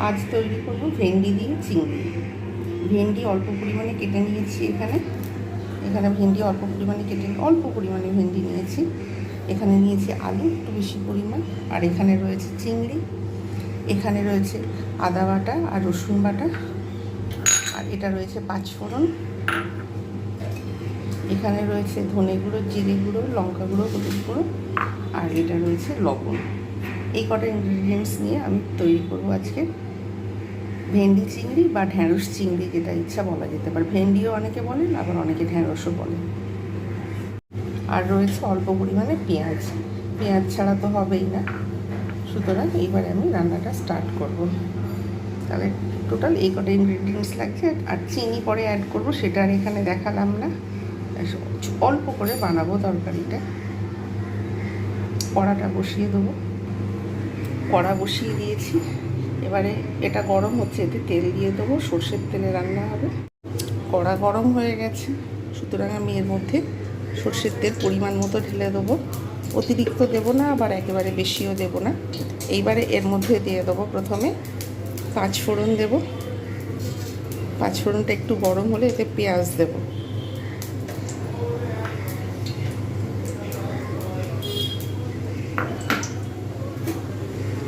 আজ তৈরি করব ভেন্ডি দিয়ে চিংড়ি। ভেন্ডি অল্প পরিমাণে কেটে নিয়েছি এখানে। এখানে ভেন্ডি অল্প পরিমাণে কেটে, অল্প পরিমাণে ভেন্ডি নিয়েছি। এখানে নিয়েছি আলু, একটু বেশি পরিমাণ। আর এখানে রয়েছে চিংড়ি। এখানে রয়েছে আদা বাটা আর রসুন বাটা। আর এটা রয়েছে পাঁচফোড়ন। এখানে রয়েছে ধনে গুঁড়ো, জিরে গুঁড়ো, লঙ্কা গুঁড়ো, হলুদ গুঁড়ো। আর এটা রয়েছে লবণ। এই কটা ইনগ্রিডিয়েন্টস নিয়ে আমি তৈরি করব আজকে। ভেন্ডি চিংড়ি বা ঢ্যাঁড়স চিংড়ি যেটা ইচ্ছা বলা যেতে পারে। ভেন্ডিও অনেকে বলেন, আবার অনেকে ঢ্যাঁড়সও বলেন। আর রয়েছে অল্প পরিমাণে পেঁয়াজ। পেঁয়াজ ছাড়া তো হবেই না। সুতরাং এইবারে আমি রান্নাটা স্টার্ট করব। তাহলে টোটাল এই কটা ইনগ্রিডিয়েন্টস লাগছে আর চিনি পরে অ্যাড করব, সেটা আর এখানে দেখালাম না। অল্প করে বানাবো তরকারিটা। কড়াটা বসিয়ে দেবো। কড়া বসিয়ে দিয়েছি। এবারে এটা গরম হচ্ছে, এতে তেল দিয়ে দেবো, সর্ষের তেলে রান্না হবে। কড়া গরম হয়ে গেছে, সুতরাং আমি এর মধ্যে সর্ষের তেল পরিমাণ মতো ঢেলে দেবো। অতিরিক্ত দেবো না, আবার একেবারে বেশিও দেবো না। এইবারে এর মধ্যে দিয়ে দেবো প্রথমে পাঁচ ফোড়ন দেবো। পাঁচ ফোড়নটা একটু গরম হলে এতে পেঁয়াজ দেবো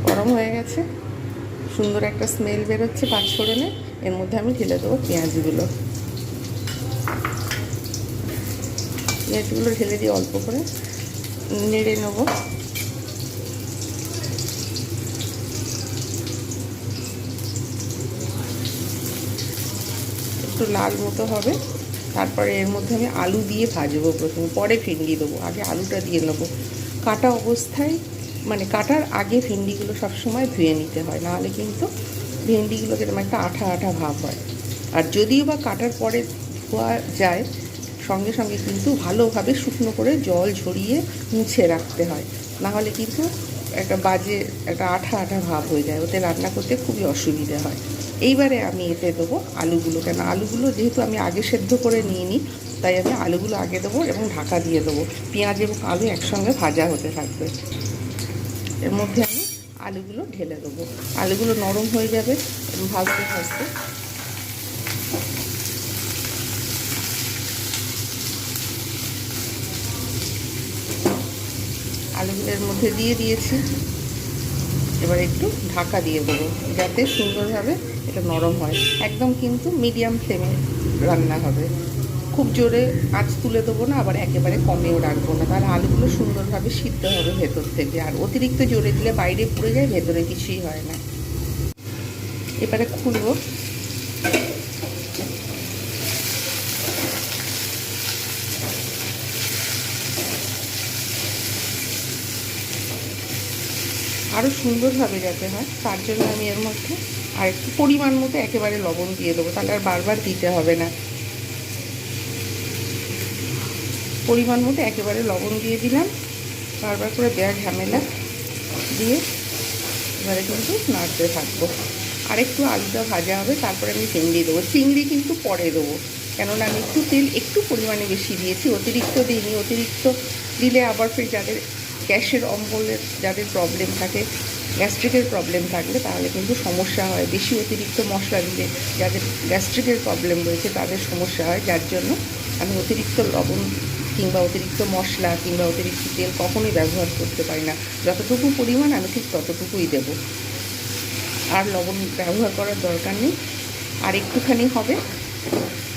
গরম হয়ে গেছে সুন্দর একটা স্মেল বেরোচ্ছে পাঁচফোড়নে এর মধ্যে আমি ঢেলে দেবো পেঁয়াজগুলো। পেঁয়াজগুলো ঢেলে দিয়ে অল্প করে নেড়ে নেব। একটু লাল মতো হবে। তারপরে এর মধ্যে আমি আলু দিয়ে ভাজবো প্রথমে, পরে ভেন্ডি দেবো। আগে আলুটা দিয়ে নেব। কাটা অবস্থায় মানে কাটার আগে ভেন্ডিগুলো সবসময় ধুয়ে নিতে হয়, নাহলে কিন্তু ভেন্ডিগুলো যেরকম একটা আঠা আঠা ভাব হয়। আর যদিও বা কাটার পরে ধোয়া যায়, সঙ্গে সঙ্গে কিন্তু ভালোভাবে শুকনো করে জল ঝরিয়ে মুছে রাখতে হয়। নাহলে কিন্তু একটা বাজে একটা আঠা আঠা ভাব হয়ে যায়, ওতে রান্না করতে খুবই অসুবিধে হয়। এইবারে আমি এতে দেবো আলুগুলো কেন আলুগুলো যেহেতু আমি আগে সেদ্ধ করে নিয়ে নিই তাই আমি আলুগুলো আগে দেবো এবং ঢাকা দিয়ে দেবো। পেঁয়াজ এবং আলু একসঙ্গে ভাজা হতে থাকবে। এর মধ্যে আমি আলুগুলো ঢেলে দেবো। আলুগুলো নরম হয়ে যাবে ভাজতে ভাজতে। আলুগুলো এর মধ্যে দিয়ে দিয়েছি। এবার একটু ঢাকা দিয়ে দেবো, যাতে সুন্দরভাবে এটা নরম হয়। একদম কিন্তু মিডিয়াম ফ্লেমে রান্না হবে। খুব জোরে আঁচ তুলে দেবো না, আবার একেবারে কমেও রাখব না। তাহলে আলুগুলো সুন্দরভাবে সিদ্ধ হবে ভেতর থেকে। আর অতিরিক্ত জোরে দিলে বাইরে পুড়ে যায়, ভেতরে কিছুই হয় না। এবারে খুলবো। আরও সুন্দরভাবে যাতে হয়, তার জন্য আমি এর মধ্যে আর একটু পরিমাণ মতো একেবারে লবণ দিয়ে দেবো। তাহলে আর বারবার দিতে হবে না। পরিমাণ মতো একেবারে লবণ দিয়ে দিলাম। বারবার করে দেওয়া ঝামেলা দিয়ে এবারে কিন্তু নাড়তে থাকব। আর একটু আলুটা ভাজা হবে, তারপরে আমি চিংড়ি দেবো। চিংড়ি কিন্তু পরে দেবো, কেননা আমি একটু তেল একটু পরিমাণে বেশি দিয়েছি। অতিরিক্ত দিইনি, অতিরিক্ত দিলে আবার ফের যাদের গ্যাসের অম্বলের যাদের প্রবলেম থাকে, গ্যাস্ট্রিকের প্রবলেম থাকলে তাহলে কিন্তু সমস্যা হয়। বেশি অতিরিক্ত মশলা দিলে যাদের গ্যাস্ট্রিকের প্রবলেম রয়েছে তাদের সমস্যা হয়। যার জন্য আমি অতিরিক্ত লবণ কিংবা অতিরিক্ত মশলা কিংবা অতিরিক্ত তেল কখনোই ব্যবহার করতে পারি না। যতটুকু পরিমাণ আমি ঠিক ততটুকুই দেব। আর লবণ ব্যবহার করার দরকার নেই। আর একটুখানি হবে।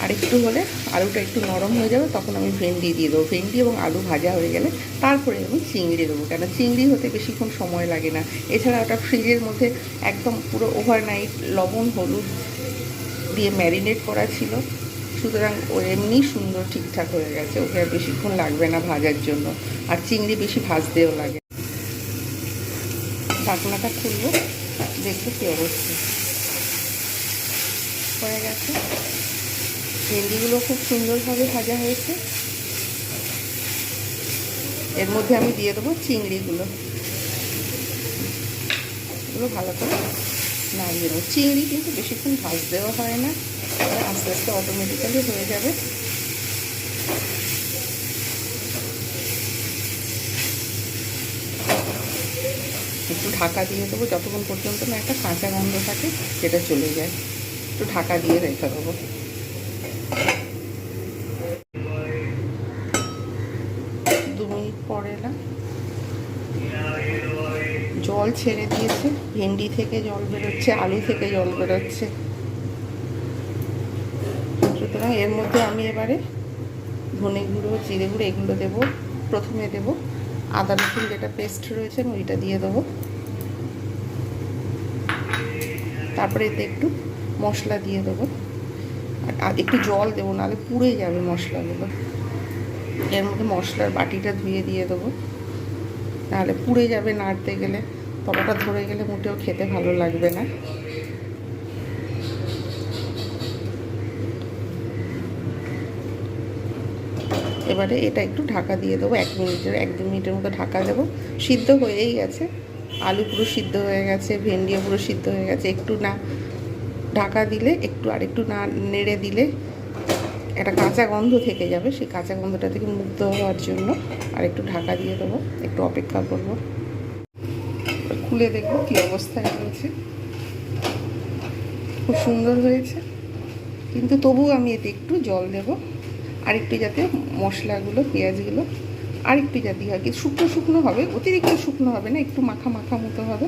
আর একটু হলে আলুটা একটু নরম হয়ে যাবে, তখন আমি ভেন্ডি দিয়ে দেবো। ভেন্ডি এবং আলু ভাজা হয়ে গেলে তারপরে আমি চিংড়ি দেবো। কেন চিংড়ি হতে বেশিক্ষণ সময় লাগে না। এছাড়া ওটা ফ্রিজের মধ্যে একদম পুরো ওভারনাইট লবণ, হলুদ দিয়ে ম্যারিনেট করা ছিল। সুতরাং ও এমনি সুন্দর ঠিকঠাক হয়ে গেছে। ওকে আর বেশিক্ষণ লাগবে না ভাজার জন্য। আর চিংড়ি বেশি ভাজতেও লাগে। ঢাকনাটা খুলবো দেখতে কী অবস্থা। হয়ে গেছে। ভেন্ডিগুলো খুব সুন্দরভাবে ভাজা হয়েছে। এর মধ্যে আমি দিয়ে দেবো চিংড়িগুলো। এগুলো ভালো করে নাড়িয়ে দেবো চিংড়ি কিন্তু বেশিক্ষণ ভাজতেও হয় না। আস্তে আস্তে অটোমেটিক্যালি হয়ে যাবে একটু ঢাকা দিয়ে দেবো, যতক্ষণ পর্যন্ত না একটা কাঁচা গন্ধ থাকে, সেটা চলে যায়। একটু ঢাকা দিয়ে রেখে দেবো। দু মিনিট পরে এলাম জল ছেড়ে দিয়েছে। ভেন্ডি থেকে জল বেরোচ্ছে, আলু থেকে জল বেরোচ্ছে। এর মধ্যে আমি এবারে ধনে গুঁড়ো, জিরে গুঁড়ো এগুলো দেবো। প্রথমে দেবো আদা, রসুন, যেটা পেস্ট রয়েছে ওইটা দিয়ে দেবো। তারপরে এতে একটু মশলা দিয়ে দেবো। আর একটু জল দেবো, নাহলে পুড়ে যাবে মশলাগুলো। এর মধ্যে মশলার বাটিটা ধুয়ে দিয়ে দেবো। নাহলে পুড়ে যাবে নাড়তে গেলে তলাটা ধরে গেলে মোটেও খেতে ভালো লাগবে না। এবারে এটা একটু ঢাকা দিয়ে দেবো, এক মিনিটের, এক দু মিনিটের মতো ঢাকা দেবো। সিদ্ধ হয়েই গেছে। আলু পুরো সিদ্ধ হয়ে গেছে, ভেন্ডিও পুরো সিদ্ধ হয়ে গেছে। একটু না ঢাকা দিলে একটু আর একটু না নেড়ে দিলে একটা কাঁচা গন্ধ থেকে যাবে। সেই কাঁচা গন্ধটা থেকে মুক্ত হওয়ার জন্য আর একটু ঢাকা দিয়ে দেবো। একটু অপেক্ষা করব। খুলে দেখব কী অবস্থায় রয়েছে। খুব সুন্দর হয়েছে। কিন্তু তবুও আমি এতে একটু জল দেব। আর একটু যাতে মশলাগুলো, পেঁয়াজগুলো আর একটু যাতে হয়। কিন্তু শুকনো শুকনো হবে, অতিরিক্ত শুকনো হবে না, একটু মাখা মাখা মতো হবে।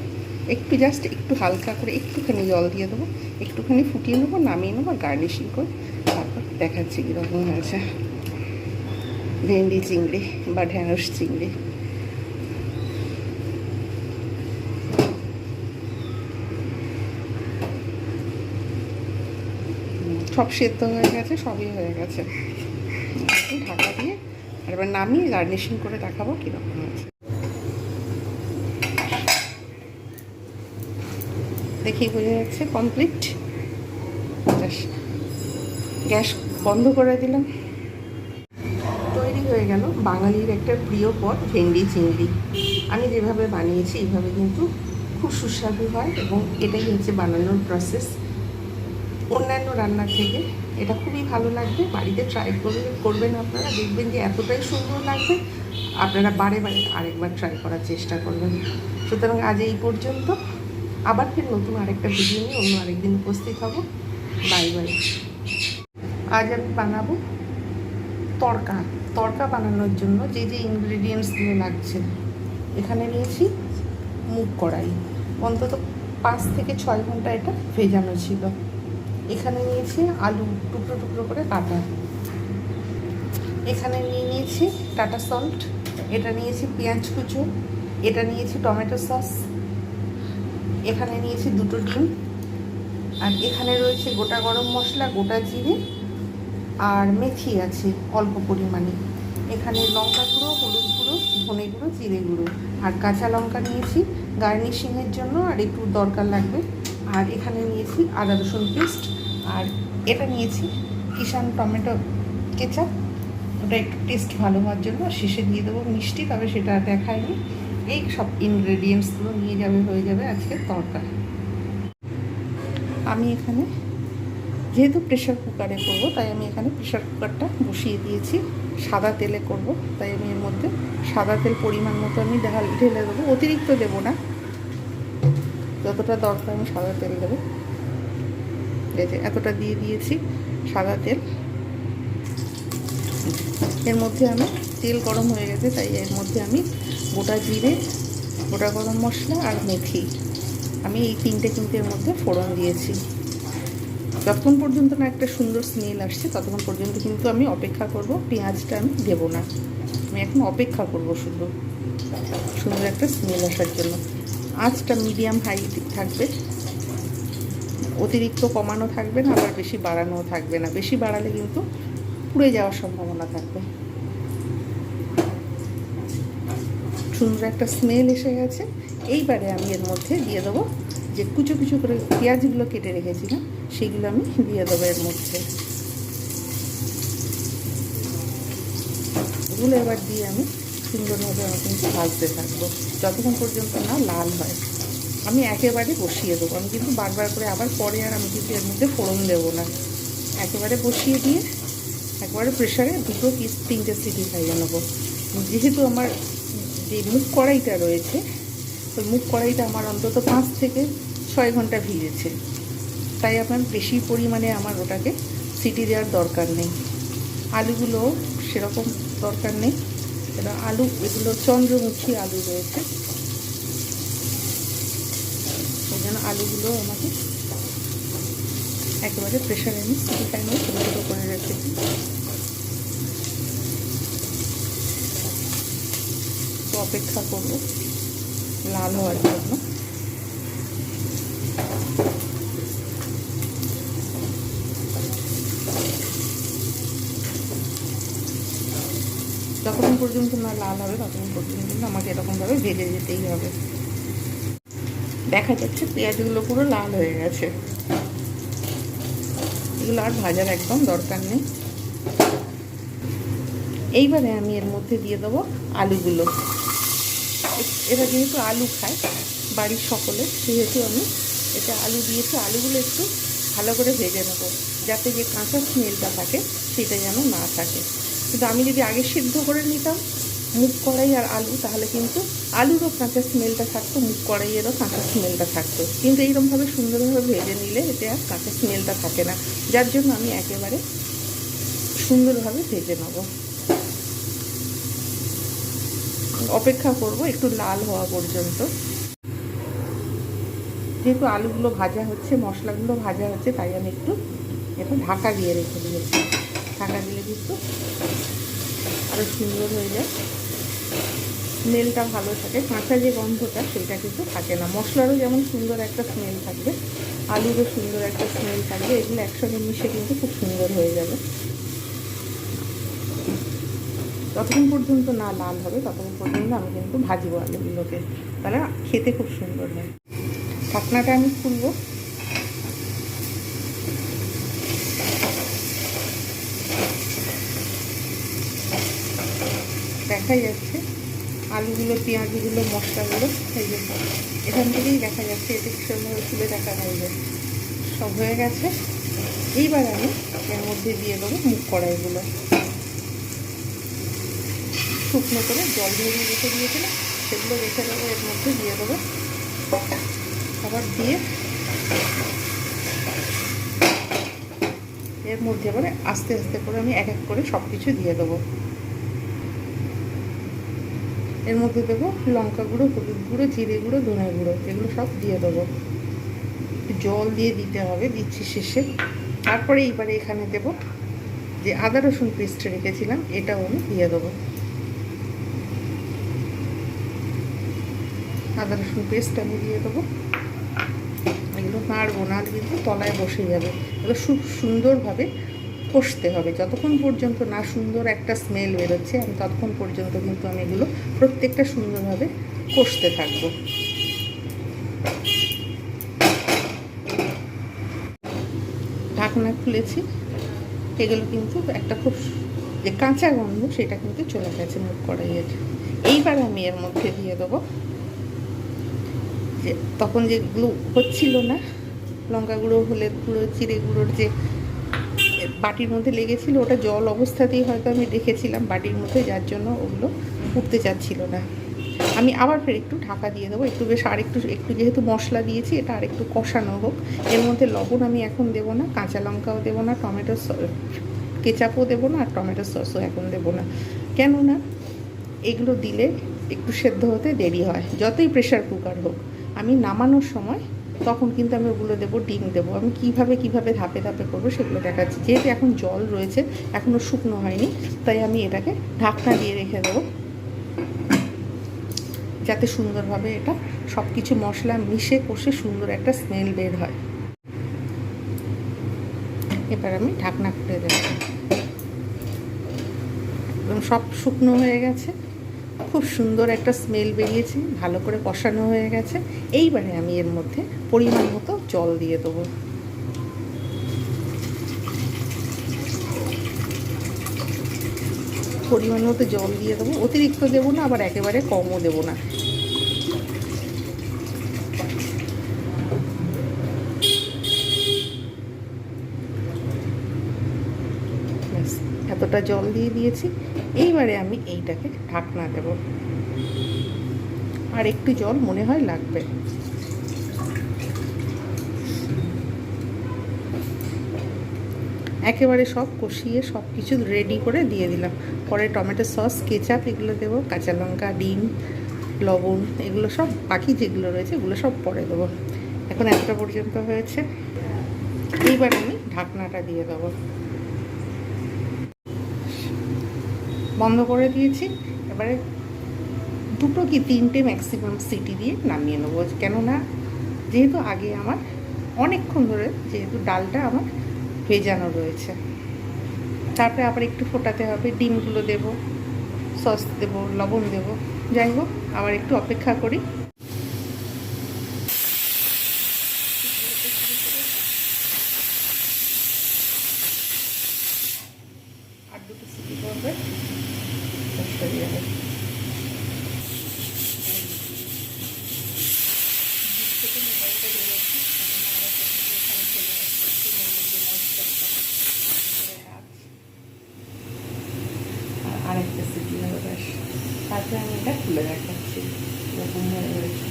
একটু জাস্ট একটু হালকা করে একটুখানি জল দিয়ে দেবো, একটুখানি ফুটিয়ে নেব, নামিয়ে নেব গার্নিশিং করে তারপর দেখাচ্ছি কীরকম হয়েছে। ভেন্ডি চিংড়ি বা ঢ্যাঁড়স চিংড়ি। সব সেদ্ধ হয়ে গেছে, সবই হয়ে গেছে একটু ঢাকা দিয়ে আর এবার নামিয়ে গার্নিশিং করে দেখাবো কীরকম আছে দেখি বোঝা যাচ্ছে কমপ্লিট গ্যাস বন্ধ করে দিলাম। তৈরি হয়ে গেল বাঙালির একটা প্রিয় পদ, ভেন্ডি চিংড়ি। আমি যেভাবে বানিয়েছি, এইভাবে কিন্তু খুব সুস্বাদু হয় এবং এটাই হচ্ছে বানানোর প্রসেস রান্নার থেকে। এটা খুবই ভালো লাগবে। বাড়িতে ট্রাই করবে, করবেন আপনারা। দেখবেন যে এতটাই সুন্দর লাগবে। আপনারা বারে বারে আরেকবার ট্রাই করার চেষ্টা করবেন। সুতরাং আজ এই পর্যন্ত। আবার ফের নতুন আরেকটা ভিডিও নিয়ে অন্য আরেকদিন উপস্থিত হব। বাই বাই আজ আমি বানাবো তড়কা। তড়কা বানানোর জন্য যে যে ইনগ্রেডিয়েন্টসগুলো লাগছে, এখানে নিয়েছি মুগ কড়াই। অন্তত পাঁচ থেকে ছয় ঘণ্টা এটা ভেজানো ছিল। এখানে নিয়েছি আলু টুকরো টুকরো করে কাটা। এখানে নিয়ে নিয়েছি টাটা সল্ট, এটা নিয়েছি পেঁয়াজ কুচো, এটা নিয়েছি টমেটো সস, এখানে নিয়েছি দুটো ডিম, আর এখানে রয়েছে গোটা গরম মশলা, গোটা জিরে, আর মেথি আছে অল্প পরিমাণে। এখানে লঙ্কা গুঁড়ো, হলুদ গুঁড়ো, ধনে গুঁড়ো, জিরে গুঁড়ো। আর কাঁচা লঙ্কা নিয়েছি গার্নিশিংয়ের জন্য, আর একটু দরকার লাগবে আর এখানে নিয়েছি আদা রসুন পেস্ট। আর এটা নিয়েছি কিষান টমেটো কেচাপ। ওটা একটু টেস্ট ভালো হওয়ার জন্য। শেষে দিয়ে দেবো মিষ্টি, তবে সেটা দেখায়নি এই সব ইনগ্রেডিয়েন্টসগুলো নিয়ে যাবে, হয়ে যাবে আজকে তরকারি। আমি এখানে, যেহেতু প্রেশার কুকারে করব, তাই আমি এখানে প্রেশার কুকারটা বসিয়ে দিয়েছি। সাদা তেলে করব, তাই আমি এর মধ্যে সাদা তেল পরিমাণ মতো আমি ঢাল ঢেলে দেবো। অতিরিক্ত দেবো না। যতটা দরকার আমি সাদা তেল দেবো। দেখে এতটা দিয়ে দিয়েছি সাদা তেল। এর মধ্যে আমি তেল গরম হয়ে গেছে, তাই এর মধ্যে আমি গোটা জিরে, গোটা গরম মশলা আর মেথি। আমি এই তিনটে কিন্তু এর মধ্যে ফোড়ন দিয়েছি। যতক্ষণ পর্যন্ত না একটা সুন্দর স্মেল আসছে, ততক্ষণ পর্যন্ত কিন্তু আমি অপেক্ষা করব, পেঁয়াজটা আমি দেবো না। আমি এখন অপেক্ষা করব শুধু। সুন্দর একটা স্মেল আসার জন্য। আঁচটা মিডিয়াম হাই থাকবে। অতিরিক্ত কমানো থাকবে না, আবার বেশি বাড়ানোও থাকবে না। বেশি বাড়ালে কিন্তু পুড়ে যাওয়ার সম্ভাবনা থাকবে। সুন্দর একটা স্মেল এসে গেছে। এইবারে আমি এর মধ্যে দিয়ে দেবো যে কুচো কুচো করে পেঁয়াজগুলো কেটে রেখেছিলাম, সেগুলো আমি দিয়ে দেবো এর মধ্যে। এগুলো এবার দিয়ে আমি সুন্দরভাবে আমি কিন্তু ভাজতে থাকব। যতক্ষণ পর্যন্ত না লাল হয়, আমি একেবারে বসিয়ে দেবো। আমি কিন্তু বারবার করে আবার পরে আর আমি কিন্তু এর মধ্যে ফোড়ন দেবো না। একেবারে বসিয়ে দিয়ে একবারে প্রেশারে দুটো কি তিনটে সিটি খাইয়ে নেব। যেহেতু আমার যে মুখ কড়াইটা রয়েছে, ওই মুখ কড়াইটা আমার অন্তত পাঁচ থেকে ছয় ঘণ্টা ভিজেছে। তাই আপনার বেশি পরিমাণে আমার ওটাকে সিটি দেওয়ার দরকার নেই। আলুগুলো সেরকম দরকার নেই। এবার আলু, এগুলো চন্দ্রমুখী আলু রয়েছে। সেই জন্য আলুগুলো আমাকে একেবারে প্রেশারে আমি সিটি টাইমে ছোটো ছোটো করে রেখেছি। অপেক্ষা করব লাল হওয়ার জন্য। যতক্ষণ পর্যন্ত না লাল হবে, ততক্ষণ পর্যন্ত কিন্তু আমাকে এরকমভাবে ভেজে যেতেই হবে। দেখা যাচ্ছে পেঁয়াজগুলো পুরো লাল হয়ে গেছে। এগুলো আর ভাজার একদম দরকার নেই। এইবারে আমি এর মধ্যে দিয়ে দেবো আলুগুলো। এরা যেহেতু আলু খায়, বাড়ির সকলে, সেহেতু আমি এটা আলু দিয়েছি, আলুগুলো একটু ভালো করে ভেজে নেব, যাতে যে কাঁচা স্মেলটা থাকে, সেটা যেন না থাকে। কিন্তু আমি যদি আগে সিদ্ধ করে নিতাম মুখ কড়াই আর আলু, তাহলে কিন্তু আলুরও কাঁচা স্মেলটা থাকতো, মুখ কড়াইয়েরও কাঁচা স্মেলটা থাকতো। কিন্তু এইরকমভাবে সুন্দরভাবে ভেজে নিলে এতে আর কাঁচা স্মেলটা থাকে না। যার জন্য আমি একেবারে সুন্দরভাবে ভেজে নেব। অপেক্ষা করব একটু লাল হওয়া পর্যন্ত। যেহেতু আলুগুলো ভাজা হচ্ছে, মশলাগুলো ভাজা হচ্ছে, তাই আমি একটু এটা ঢাকা দিয়ে রেখে দিয়েছি। ঢাকা দিলে কিন্তু আরও সুন্দর হয়ে যায়। স্মেলটা ভালো থাকে। কাঁচা যে গন্ধটা, সেটা কিন্তু থাকে না। মশলারও যেমন সুন্দর একটা স্মেল থাকবে, আলুরও সুন্দর একটা স্মেল থাকবে, এগুলো একসঙ্গে মিশে কিন্তু খুব সুন্দর হয়ে যাবে। যতক্ষণ পর্যন্ত না লাল হবে, ততক্ষণ পর্যন্ত আমি কিন্তু ভাজবো আলুগুলোকে। তাহলে খেতে খুব সুন্দর হয়। ঢাকনাটা আমি খুলবো। দেখা যাচ্ছে। আলুগুলো, পেঁয়াজগুলো, মশলাগুলো, এই যে এখান থেকেই দেখা যাচ্ছে এটি সুন্দর তুলে দেখা যায় সব হয়ে গেছে। এইবার আমি এর মধ্যে দিয়ে দেবো মুখ কড়াইগুলো। শুকনো করে জল দিয়ে রেখে দিয়েছিলাম, সেগুলো রেখে দেবো, এর মধ্যে দিয়ে দেবো। আবার দিয়ে এর মধ্যে এবারে আস্তে আস্তে করে আমি এক এক করে সব কিছু দিয়ে দেবো। এর মধ্যে দেবো লঙ্কা গুঁড়ো, হলুদ গুঁড়ো, জিরে গুঁড়ো, ধনে গুঁড়ো, এগুলো সব দিয়ে দেবো। জল দিয়ে দিতে হবে দিচ্ছি শেষে। তারপরে এইবারে এখানে দেবো যে আদা রসুন পেস্ট রেখেছিলাম, এটাও আমি দিয়ে দেবো। আদা রসুন পেস্ট আমি দিয়ে দেবো। এগুলো নাড়বো নাড় কিন্তু তলায় বসে যাবে। এগুলো খুব সুন্দরভাবে কষতে হবে। যতক্ষণ পর্যন্ত না সুন্দর একটা স্মেল বেরোচ্ছে, আমি ততক্ষণ পর্যন্ত কিন্তু আমি এগুলো প্রত্যেকটা সুন্দরভাবে কষতে থাকব। ঢাকনা খুলেছি, এগুলো কিন্তু একটা খুব যে কাঁচা গন্ধ, সেটা কিন্তু চলে গেছে মুখ কড়াইয়ের। এইবার আমি এর মধ্যে দিয়ে দেবো যে তখন যে যেগুলো হচ্ছিল না, লঙ্কা গুঁড়ো হলে গুঁড়ো চিড়ে গুঁড়োর যে বাটির মধ্যে লেগেছিল, ওটা জল অবস্থাতেই হয়তো আমি রেখেছিলাম বাটির মধ্যে, যার জন্য ওগুলো উঠতে চাচ্ছিল না। আমি আবার ফের একটু ঢাকা দিয়ে দেবো, একটু বেশ আর একটু একটু যেহেতু মশলা দিয়েছি, এটা আর একটু কষানো হোক। এর মধ্যে লবণ আমি এখন দেবো না, কাঁচা লঙ্কাও দেবো না, টমেটো কেচাপও দেবো না, আর টমেটো সসও এখন দেবো না। কেননা এগুলো দিলে একটু সেদ্ধ হতে দেরি হয়, যতই প্রেশার কুকার হোক। আমি নামানোর সময় তখন কিন্তু আমি ওগুলো দেবো, ডিম দেবো। আমি কীভাবে কীভাবে ধাপে ধাপে করব সেগুলো দেখাচ্ছি। যেহেতু এখন জল রয়েছে এখনও শুকনো হয়নি, তাই আমি এটাকে ঢাকনা দিয়ে রেখে দেবো। যাতে সুন্দরভাবে এটা সব কিছু মশলা মিশে কষে সুন্দর একটা স্মেল বের হয়। এবার আমি ঢাকনা খুলে দেবো। একদম সব শুকনো হয়ে গেছে। খুব সুন্দর একটা স্মেল বেরিয়েছে, ভালো করে কষানো হয়ে গেছে। এইবারে আমি এর মধ্যে পরিমাণ মতো জল দিয়ে দেবো। পরিমাণ মতো জল দিয়ে দেবো। অতিরিক্ত দেবো না, আবার একেবারে কমও দেবো না। এতটা জল দিয়ে দিয়েছি। এইবারে আমি এইটাকে ঢাকনা দেব। আর একটু জল মনে হয় লাগবে। একেবারে সব কষিয়ে সব কিছু রেডি করে দিয়ে দিলাম। পরে টমেটো সস, কেচাপ এগুলো দেবো, কাঁচা লঙ্কা, ডিম, লবণ এগুলো সব বাকি যেগুলো রয়েছে এগুলো সব পরে দেবো। এখন একটা পর্যন্ত হয়েছে। এইবার আমি ঢাকনাটা দিয়ে দেবো। বন্ধ করে দিয়েছি। এবারে দুটো কি তিনটে ম্যাক্সিমাম সিটি দিয়ে নামিয়ে নেব। কেননা যেহেতু আগে আমার অনেকক্ষণ ধরে যেহেতু ডালটা আমার ভেজানো রয়েছে। তারপরে আবার একটু ফোটাতে হবে, ডিমগুলো দেব, সস দেব, লবণ দেব। যাই হোক, আবার একটু অপেক্ষা করি আর দুটো সিটি করবে হয়ে যাবে আরেকটা সিটি হবে ব্যাস তারপরে আমি এটা খুলে দেখাচ্ছি এরকম হয়ে রয়েছে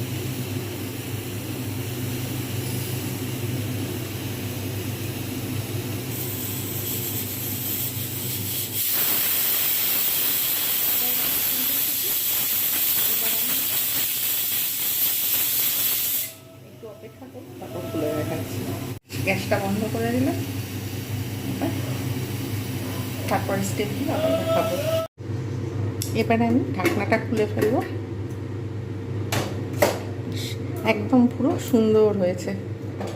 একটু অপেক্ষা করব তারপর খুলে দেখাচ্ছি গ্যাসটা বন্ধ করে দিলাম। এবার তারপর স্টেপ দিয়ে এবারে আমি ঢাকনাটা খুলে ফেলব। একদম পুরো সুন্দর হয়েছে।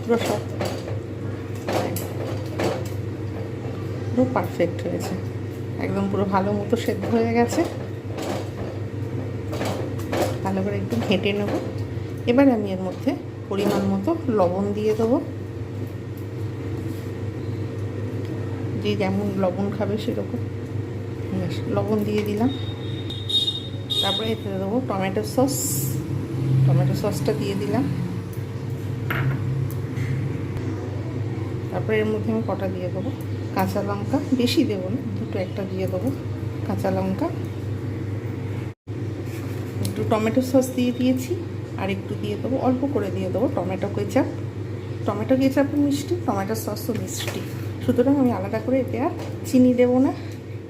পুরো সব পুরো পারফেক্ট হয়েছে। একদম পুরো ভালো মতো সেদ্ধ হয়ে গেছে। ভালো করে একটু ঘেঁটে নেব। এবার আমি এর মধ্যে পরিমাণ মতো লবণ দিয়ে দেবো। যে যেমন লবণ খাবে সেরকম। লবণ দিয়ে দিলাম। তারপরে এতে দেবো টমেটো সস। টমেটো সসটা দিয়ে দিলাম। তারপরে এর মধ্যে আমি কটা দিয়ে দেবো? কাঁচা লঙ্কা। বেশি দেবো না, দুটো একটা দিয়ে দেবো কাঁচা লঙ্কা। একটু টমেটো সস দিয়ে দিয়েছি, আর একটু দিয়ে দেবো, অল্প করে দিয়ে দেবো টমেটো কেচাপ। টমেটো কেচাপ মিষ্টি, টমেটো সসও মিষ্টি। সুতরাং আমি আলাদা করে এতে আর চিনি দেবো না।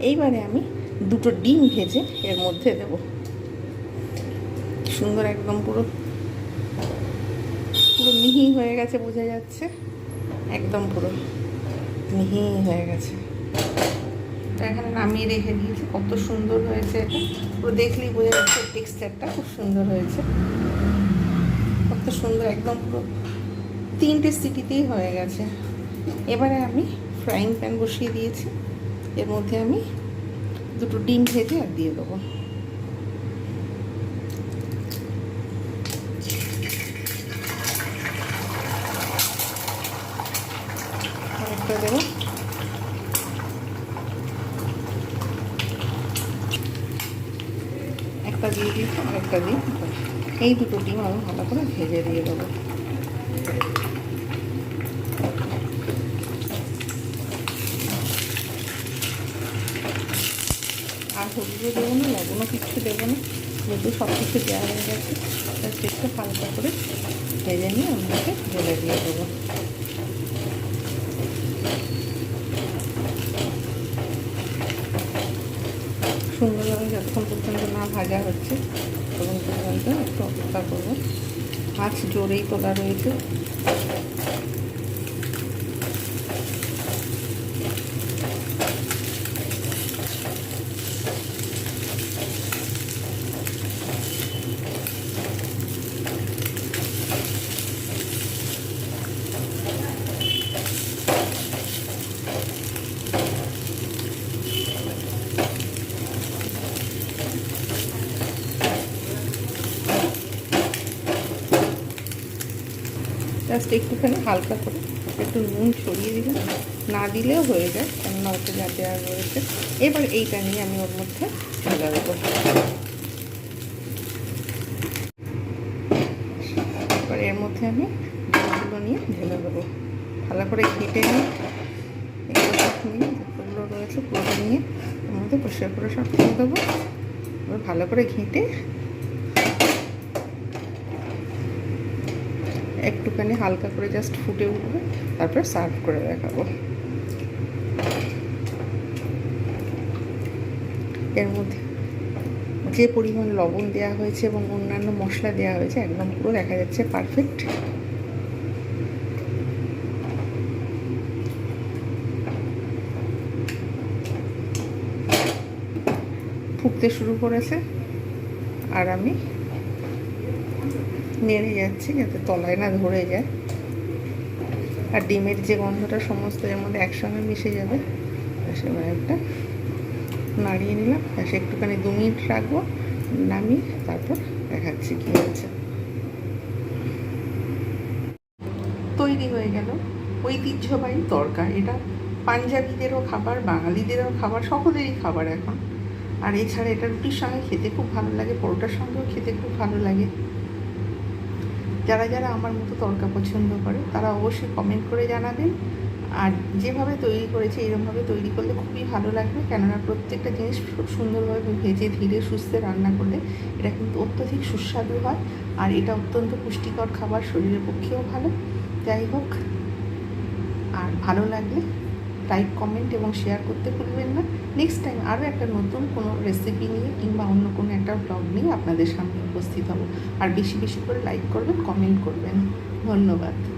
এইবারে আমি দুটো ডিম ভেজে এর মধ্যে দেব। সুন্দর একদম পুরো পুরো মিহি হয়ে গেছে বোঝা যাচ্ছে। একদম পুরো মিহি হয়ে গেছে। তো এখানে নামিয়ে রেখে দিয়েছি, কত সুন্দর হয়েছে এটা। পুরো দেখলেই বোঝা যাচ্ছে টেক্সচারটা খুব সুন্দর হয়েছে। কত সুন্দর, একদম পুরো তিনটে সিটিতেই হয়ে গেছে। এবারে আমি ফ্রাইং প্যান বসিয়ে দিয়েছি। এর মধ্যে আমি দুটো ডিম ভেজে আর দিয়ে দেবো। একটা দিয়ে দিয়েছি, আরেকটা দিই এই দুটো ডিম আমি ভালো করে ভেজে দিয়ে দেবো। হলুদও দেবো না, লবণও কিচ্ছু দেবো না। যেহেতু সব কিছু দেওয়া হয়ে গেছে তার একটু হালকা করে ভেজে নিয়ে আপনাকে ঢেলে দিয়ে দেবো। সুন্দরভাবে যতক্ষণ পর্যন্ত না ভাজা হচ্ছে তখন পর্যন্ত একটু অপেক্ষা করব। মাছ জোরেই তোলা রয়েছে জাস্ট একটুখানি হালকা করে একটু নুন ছড়িয়ে দিলাম। না দিলেও হয়ে যায়, কেননা ওতে যা দেওয়া রয়েছে। এবার এইটা নিয়ে আমি ওর মধ্যে ঢেলে দেবো। এবার এর মধ্যে আমি ডিমগুলো নিয়ে ঢেলে দেবো। ভালো করে ঘেটে নিয়ে নিয়ে রয়েছে, পুরোটা নিয়ে ওর মধ্যে পরিষ্কার করে সব দিয়ে দেবো। এবার ভালো করে ঘেঁটে একটুখানি হালকা করে জাস্ট ফুটে উঠবে, তারপর সার্ভ করে দেখাবো। এর মধ্যে যে পরিমাণ লবণ দেওয়া হয়েছে এবং অন্যান্য মশলা দেওয়া হয়েছে, একদম পুরো দেখা যাচ্ছে পারফেক্ট ফুটতে শুরু করেছে, আর আমি নেড়ে যাচ্ছি যাতে তলায় না ধরে যায়। আর ডিমের যে গন্ধটা সমস্ত এর মধ্যে একসঙ্গে মিশে যাবে সেবার একটা নাড়িয়ে নিলাম। ব্যাস একটুখানি দু মিনিট রাখব, নামিয়ে তারপর দেখাচ্ছি কী হয়েছে তৈরি হয়ে গেল ঐতিহ্যবাহী তরকা। এটা পাঞ্জাবিদেরও খাবার, বাঙালিদেরও খাবার, সকলেরই খাবার এখন। আর এছাড়া এটা রুটির সঙ্গে খেতে খুব ভালো লাগে, পরোটার সঙ্গেও খেতে খুব ভালো লাগে। যারা যারা আমার মতো তরকা পছন্দ করে, তারা অবশ্যই কমেন্ট করে জানাবেন। আর যেভাবে তৈরি করেছে এরকমভাবে তৈরি করলে খুবই ভালো লাগবে। কেননা প্রত্যেকটা জিনিস খুব সুন্দরভাবে ভেজে ধীরে সুস্থে রান্না করলে এটা কিন্তু অত্যধিক সুস্বাদু হয়। আর এটা অত্যন্ত পুষ্টিকর খাবার, শরীরের পক্ষেও ভালো। যাই হোক, আর ভালো লাগলে লাইক কমেন্ট এবং শেয়ার করতে ভুলবেন না। নেক্সট টাইম আরও একটা নতুন কোনো রেসিপি নিয়ে কিংবা অন্য কোনো একটা ব্লগ নিয়ে আপনাদের সামনে উপস্থিত হব। আর বেশি বেশি করে লাইক করবেন কমেন্ট করবেন। ধন্যবাদ।